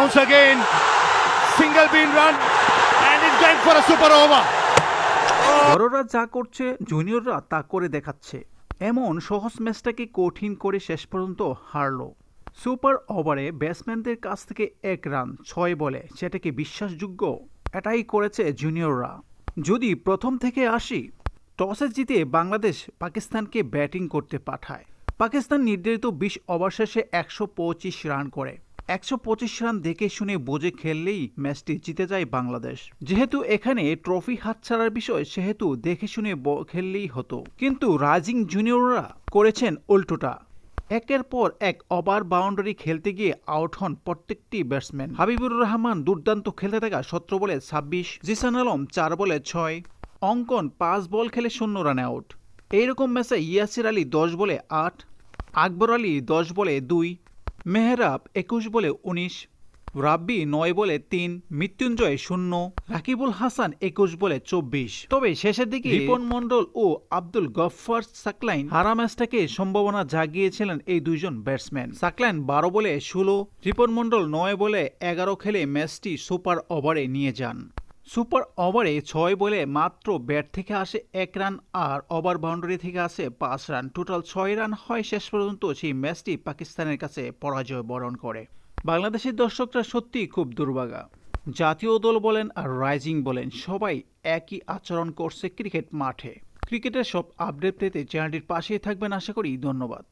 Bounce again. Single bean run. And it's going for a super over. বড়রা যা করছে জুনিয়ররা তা করে দেখাচ্ছে। এমন সহজ ম্যাচটাকে কঠিন করে শেষ পর্যন্ত হারলো? সুপার ওভারে ব্যাটসম্যানদের কাছ থেকে এক রান ছয় বলে। সেটাকে বিশ্বাসযোগ্য? এটাই করেছে জুনিয়ররা যদি প্রথম থেকে আসি টসে জিতে বাংলাদেশ পাকিস্তানকে ব্যাটিং করতে পাঠায়। পাকিস্তান নির্ধারিত বিশ ওভার শেষে একশো পঁচিশ রান করে। একশো পঁচিশ রান দেখে শুনে বোঝে খেললেই ম্যাচটি জিতে যায় বাংলাদেশ। যেহেতু এখানে ট্রফি হাতছাড়ার বিষয়, সেহেতু দেখে শুনে খেললেই হতো। কিন্তু রাইজিং জুনিয়ররা করেছেন উল্টোটা। একের পর এক ওভার বাউন্ডারি খেলতে গিয়ে আউট হন প্রত্যেকটি ব্যাটসম্যান। হাবিবুর রহমান দুর্দান্ত খেলতে থাকা সতেরো বলে ছাব্বিশ, জিসান আলম চার বলে ছয়, অঙ্কন পাঁচ বল খেলে শূন্য রানে আউট। এইরকম ম্যাচে ইয়াসির আলী দশ বলে আট, আকবর আলী দশ বলে দুই মেহরাব একুশ বলে উনিশ রাব্বি নয় বলে তিন মৃত্যুঞ্জয় শূন্য রাকিবুল হাসান একুশ বলে চব্বিশ। তবে শেষের দিকে রিপন মন্ডল ও আব্দুল গফফার সাকলাইন হারা ম্যাচটাকে সম্ভাবনা জাগিয়েছিলেন এই দুইজন ব্যাটসম্যান। সাকলাইন বারো বলে ষোলো রিপন মন্ডল নয় বলে এগারো খেলে ম্যাচটি সুপার ওভারে নিয়ে যান। সুপার ওভারে ছয় বলে মাত্র ব্যাট থেকে আসে এক রান আর ওভার বাউন্ডারি থেকে আসে পাঁচ রান। টোটাল ছয় রান হয় শেষ পর্যন্ত সেই ম্যাচটি পাকিস্তানের কাছে পরাজয় বরণ করে। বাংলাদেশের দর্শকরা সত্যিই খুব দুর্ভাগা জাতীয় দল বলেন আর রাইজিং বলেন, সবাই একই আচরণ করছে ক্রিকেট মাঠে। ক্রিকেটের সব আপডেট পেতে চ্যানেলটির পাশেই থাকবেন। আশা করি ধন্যবাদ।